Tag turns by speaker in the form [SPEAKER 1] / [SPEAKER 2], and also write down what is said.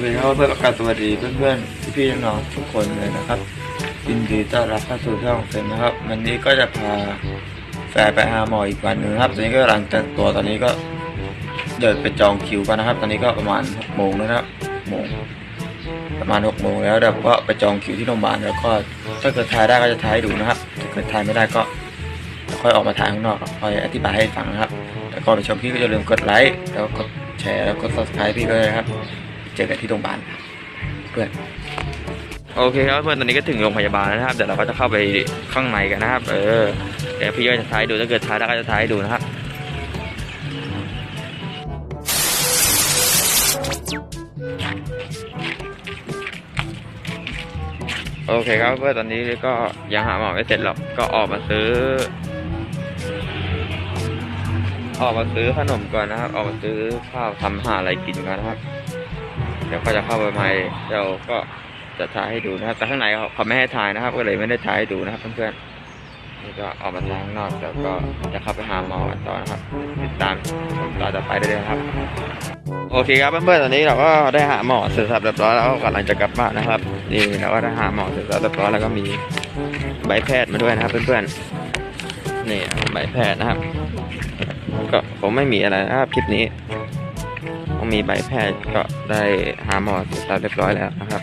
[SPEAKER 1] เคครับเพื่อนประกาศสวัสดีเพื่อนๆพี่ๆน้องๆทุกคนเลยนะครับยินดีต้อนรับเข้าสู่ช่องเซนนะครับ วันนี้ก็จะพาแฟนไปหาหมออีกวันหนึ่งครับ ตอนนี้ก็กำลังแต่งตัวตอนนี้ก็เดินไปจองคิวกันนะครับ ตอนนี้ก็ประมาณหกโมงแล้วนะครับหโมงประมาณหกโมงแล้วเดี๋ยวก็ไปจองคิวที่โรงพยาบาลแล้วก็ถ้าเกิดถ่ายได้ก็จะถ่ายให้ดูนะครับถ้าเกิดถ่ายไม่ได้ก็ค่อยออกมาถ่ายข้างนอกค่อยอธิบายให้ฟังนะครับ แล้วก็ไปชมพี่ก็อย่าลืมกดไลค์แล้วกดแชร์แล้วกด subscribe พี่ด้วยนะครับ เจอกันที่โรงพยาบาลเพื่อนโอเคครับเพื่อนตอนนี้ก็ถึงโรงพยาบาลแล้วนะครับเดี๋ยวเราก็จะเข้าไปข้างในกันนะครับ เออเดี๋ยวพี่ก็จะท้ายดูถ้าเกิดท้ายได้ก็จะท้ายดูนะครับโอเคครับเพื่อนตอนนี้ก็ยังหาหมอไม่เสร็จหรอกก็ออกมาซื้อ ออกมาซื้อขนมก่อนนะครับ ออกมาซื้อข้าวทำหาอะไรกินกันนะครับ เดี๋ยวก็จะเข้าไปใหม่เดี๋ยวก็จะถ่ายให้ดูนะครับ แต่ข้างในเขาเขาไม่ให้ถ่ายนะครับ ก็เลยไม่ได้ถ่ายให้ดูนะครับเพื่อนๆนี่ก็ออกมาทางข้างนอกเดี๋ยวก็จะเข้าไปหาหมอกันต่อนะครับ ติดตามชมต่อต่อไปได้เลยครับ โอเคครับเพื่อนๆตอนนี้เราก็ได้หาหมอเสร็จสับเรียบร้อยแล้วก็กำลังจะกลับบ้านนะครับ นี่เราก็ได้หาหมอเสร็จสับเรียบร้อยแล้วก็มีใบแพทย์มาด้วยนะครับเพื่อนๆนี่ใบแพทย์นะครับ ก็ผมไม่มีอะไรนะครับคลิปนี้้องมีใบแพทย์ก็ได้หาหมอตรวจเรียบร้อยแล้วนะครับ